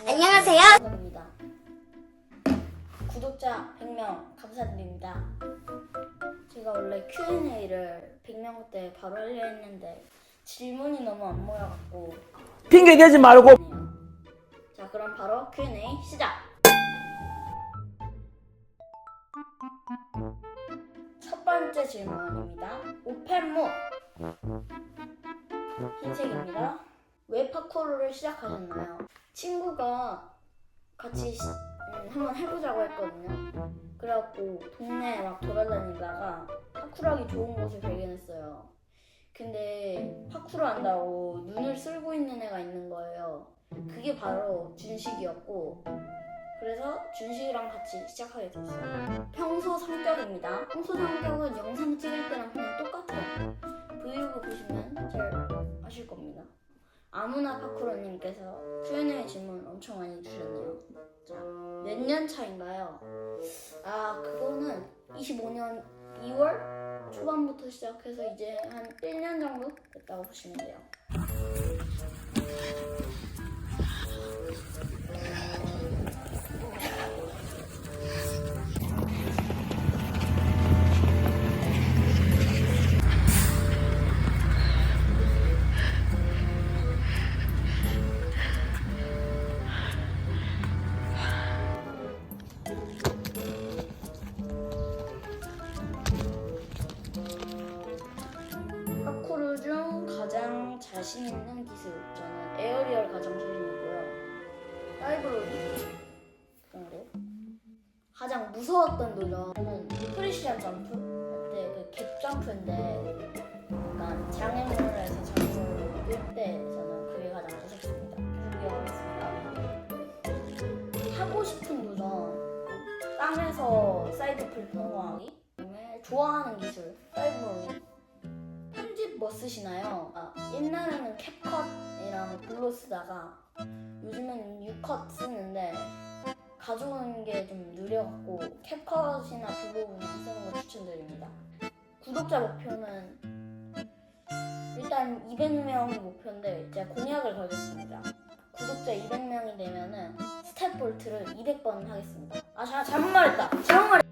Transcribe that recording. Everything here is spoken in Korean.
안녕하세요. 입니다. 구독자 100명 감사드립니다. 제가 원래 Q&A를 100명 때 바로 하려 했는데 질문이 너무 안 모여갖고 핑계 대지 말고. 자 그럼 바로 Q&A 시작. 첫 번째 질문입니다. 오펜모 흰색입니다. 왜 파쿠르를 시작하셨나요? 친구가 같이 시- 음, 한번 해보자고 했거든요. 그래갖고 동네에 막 돌아다니다가 파쿠르하기 좋은 곳을 발견했어요. 근데 파쿠르 한다고 눈을 쓸고 있는 애가 있는 거예요. 그게 바로 준식이었고 그래서 준식이랑 같이 시작하게 됐어요. 평소 성격입니다. 평소 성격은 영상 찍을 때랑 그냥 똑같아요. 브이로그 보시면. 아무나 파쿠로님께서 Q&A 질문 엄청 많이 주셨네요. 자, 몇 년 차인가요? 아, 그거는 25년 2월 초반부터 시작해서 이제 한 1년 정도 됐다고 보시면 돼요. 자신 있는 기술 저는 에어리얼 가장 자신 있고요. 파이브로리 그런 거. 가장 무서웠던 도전은 프리시안 점프 그때 그 갭 점프인데 약간 장애물을 해서 점프를 뛸때 저는 그게 가장 무섭습니다. 이어가겠습니다. 하고 싶은 도전 땅에서 사이드 플 성공하기 그다음에 좋아하는 기술 파이브로리 편집 뭐 쓰시나요? 아, 옛날에는 캡컷이랑 블로 쓰다가 요즘은 유컷 쓰는데 가져오는 게 좀 느려갖고 캡컷이나 블로 쓰는 거 추천드립니다. 구독자 목표는 일단 200명이 목표인데 제가 공약을 걸겠습니다. 구독자 200명이 되면은 스텝 볼트를 200번 하겠습니다. 아, 자, 잘못 말했다. 잘못 말했다.